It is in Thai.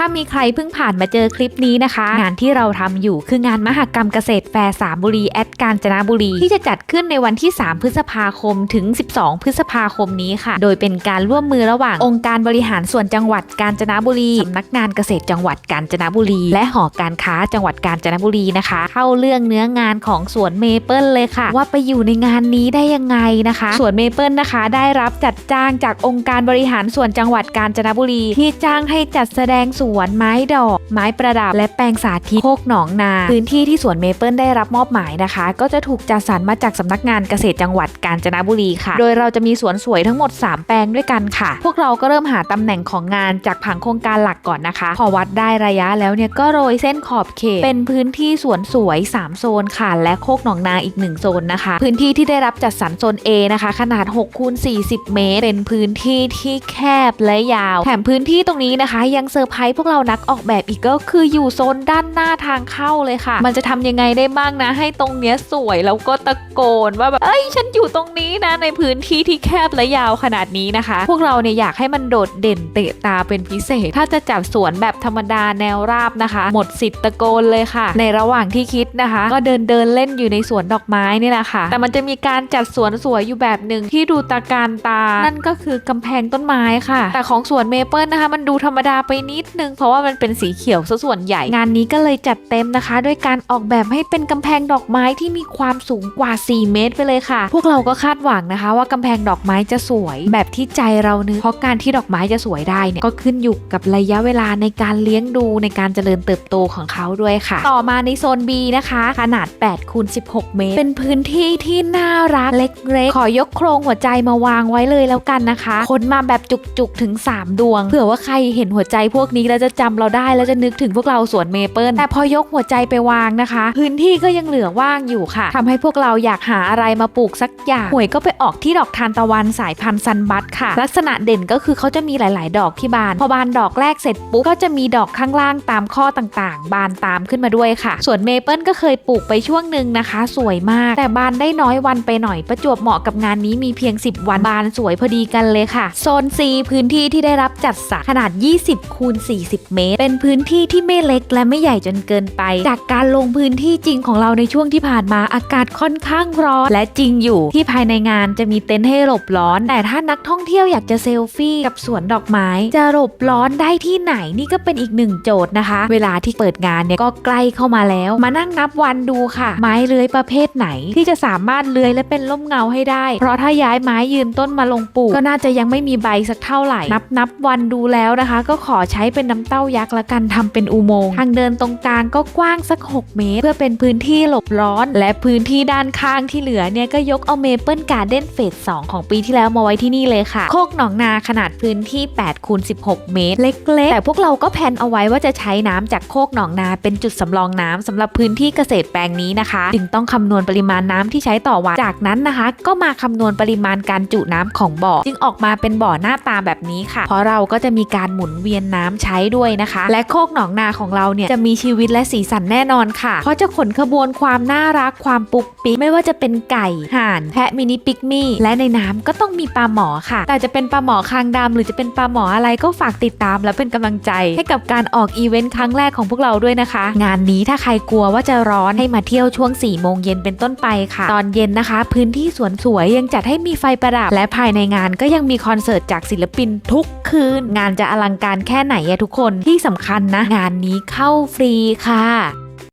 ถ้ามีใครเพิ่งผ่านมาเจอคลิปนี้นะคะ งานที่เราทำอยู่คืองานมหกรรมเกษตรแฟร์สามบุรีแอดกาญจนบุรี ที่จะจัดขึ้นในวันที่ 3 พฤษภาคมถึง 12 พฤษภาคมนี้ค่ะ โดยเป็นการร่วมมือระหว่างองค์การบริหารส่วนจังหวัดกาญจนบุรีสำนักงานเกษตรจังหวัดกาญจนบุรี และหอการค้าจังหวัดกาญจนบุรีนะคะ เข้าเรื่องเนื้องานของสวนเมเปิลเลยค่ะ ว่าไปอยู่ในงานนี้ได้ยังไงนะคะสวนเมเปิลนะคะได้รับจัดจ้างจากองค์การบริหารส่วนจังหวัดกาญจนบุรี ที่จ้างให้จัดแสดงสวนวนไม้ดอก ไม้ประดับ และแปลงสาธิตโคกหนองนา พื้นที่ที่สวนเมเปิลได้รับมอบหมายนะคะ ก็จะถูกจัดสรรมาจากสำนักงานเกษตรจังหวัดกาญจนบุรีค่ะ โดยเราจะมีสวนสวยทั้งหมด 3 แปลงด้วยกันค่ะ พวกเราก็เริ่มหาตำแหน่งของงานจากผังโครงการหลักก่อนนะคะ พอวัดได้ระยะแล้วเนี่ยก็โรยเส้นขอบเขต เป็นพื้นที่สวนสวย 3 โซนค่ะ และโคกหนองนาอีก 1 โซนนะคะ พื้นที่ที่ได้รับจัดสรรโซน A นะคะ ขนาด6คูณ40 เมตร เป็นพื้นที่ที่แคบและยาว แถมพื้นที่ตรงนี้นะคะ ยังเซอร์ไพรส์พวกเรานักออกแบบอีกก็คืออยู่โซนด้านหน้าทางเข้าเลยค่ะ มันจะทำยังไงได้บ้างนะ ให้ตรงเนี้ยสวยแล้วก็ตะโกนว่าแบบเอ้ยฉันอยู่ตรงนี้นะในพื้นที่ที่แคบและยาวขนาดนี้นะคะ พวกเราเนี่ยอยากให้มันโดดเด่นเตะตาเป็นพิเศษ ถ้าจะจัดสวนแบบธรรมดาแนวราบนะคะ หมดสิทธิ์ตะโกนเลยค่ะ ในระหว่างที่คิดนะคะ ก็เดินเดินเล่นอยู่ในสวนดอกไม้นี่แหละค่ะ แต่มันจะมีการจัดสวนสวยอยู่แบบหนึ่งที่ดูตาการตา นั่นก็คือกำแพงต้นไม้ค่ะ แต่ของสวนเมเปิลนะคะ มันดูธรรมดาไปนิดนึงเพราะว่ามันเป็นสีเขียวซะส่วนใหญ่ งานนี้ก็เลยจัดเต็มนะคะ ด้วยการออกแบบให้เป็นกำแพงดอกไม้ที่มีความสูงกว่า 4 เมตรไปเลยค่ะ พวกเราก็คาดหวังนะคะ ว่ากำแพงดอกไม้จะสวย แบบที่ใจเรานึกเพราะการที่ดอกไม้จะสวยได้เนี่ยก็ขึ้นอยู่กับระยะเวลาในการเลี้ยงดูในการเจริญเติบโตของเขาด้วยค่ะ ต่อมาในโซน B นะคะ ขนาด8คูณ16 เมตร เป็นพื้นที่ที่น่ารักเล็กๆขอยกโครงหัวใจมาวางไว้เลยแล้วกันนะคะคนมาแบบจุกๆถึง 3 ดวงเผื่อว่าใครเห็นหัวใจพวกนี้แล้วจะจำเราได้แล้วจะนึกถึงพวกเราสวนเมเปิลแต่พอยกหัวใจไปวางนะคะ พื้นที่ก็ยังเหลือว่างอยู่ค่ะทำให้พวกเราอยากหาอะไรมาปลูกสักอย่างหวยก็ไปออกที่ดอกทานตะวันสายพันธุ์ซันบัตค่ะ ลักษณะเด่นก็คือเขาจะมีหลาย ๆ ดอกที่บาน พอบานดอกแรกเสร็จปุ๊บก็จะมีดอกข้างล่างตามข้อต่าง ๆ บานตามขึ้นมาด้วยค่ะ ส่วนเมเปิลก็เคยปลูกไปช่วงหนึ่งนะคะ สวยมาก แต่บานได้น้อยวันไปหน่อยประจวบเหมาะกับงานนี้มีเพียง 10 วันบานสวยพอดีกันเลยค่ะ โซน C พื้นที่ที่ได้รับจัดสรรขนาด 20คูณ40เมตร เป็นพื้นที่ที่ไม่เล็กและไม่ใหญ่จนเกินไป จากการลงพื้นที่จริงของเราในช่วงที่ผ่านมาอากาศค่อนข้างร้อน และจริงอยู่ที่ภายในงานจะมีเต็นท์ให้หลบร้อน แต่ถ้านักท่องเที่ยวอยากจะเซลฟี่กับสวนดอกไม้ จะหลบร้อนได้ที่ไหนนี่ก็เป็นอีกหนึ่งโจทย์นะคะ เวลาที่เปิดงานเนี่ยก็ใกล้เข้ามาแล้ว มานั่งนับวันดูค่ะ ไม้เลื้อยประเภทไหน ที่จะสามารถเลื้อยและเป็นร่มเงาให้ได้ เพราะถ้าย้ายไม้ยืนต้นมาลงปลูกก็น่าจะยังไม่มีใบสักเท่าไหร่ นับนับวันดูแล้วนะคะ ก็ขอใช้เป็นน้ำเต้ายักษ์ละกันทำเป็นอุโมงค์ทางเดินตรงกลางก็กว้างสัก 6 เมตร เพื่อเป็นพื้นที่หลบร้อน และพื้นที่ด้านข้างที่เหลือเนี่ยก็ยกเอาเมเปิลการ์เด้นเฟส2ของปีที่แล้วมาไว้ที่นี่เลยค่ะ โคกหนองนาขนาดพื้นที่8คูณ16 เมตร เล็กๆ แต่พวกเราก็แผนเอาไว้ว่าจะใช้น้ำจากโคกหนองนาเป็นจุดสำรองน้ำสำหรับพื้นที่เกษตรแปลงนี้นะคะ จึงต้องคำนวณปริมาณน้ำที่ใช้ต่อวัน จากนั้นนะคะ ก็มาคำนวณปริมาณการจุน้ำของบ่อ จึงออกมาเป็นบ่อหน้าตาแบบนี้ค่ะ เพราะเราก็จะมีการหมุนเวียนน้ำใช้ด้วยนะคะ และโคกหนองนาของเราเนี่ยจะมีชีวิตและสีสันแน่นอนค่ะ เพราะจะขนขบวนความน่ารักความปุกปิ๊กไม่ว่าจะเป็นไก่ห่านแพะมินิปิกมี่และในน้ำก็ต้องมีปลาหมอค่ะ แต่จะเป็นปลาหมอคางดำหรือจะเป็นปลาหมออะไรก็ฝากติดตามและเป็นกำลังใจ ให้กับการออกอีเวนต์ครั้งแรกของพวกเราด้วยนะคะ งานนี้ถ้าใครกลัวว่าจะร้อนให้มาเที่ยวช่วง4ี่โมงเย็นเป็นต้นไปค่ะ ตอนเย็นนะคะ พื้นที่สวนสวยยังจัดให้มีไฟประดับ และภายในงานก็ยังมีคอนเสิร์ตจากศิลปินทุกคืน งานจะอลังการแค่ไหนอะทุทุกคนที่สำคัญนะ งานนี้เข้าฟรีค่ะ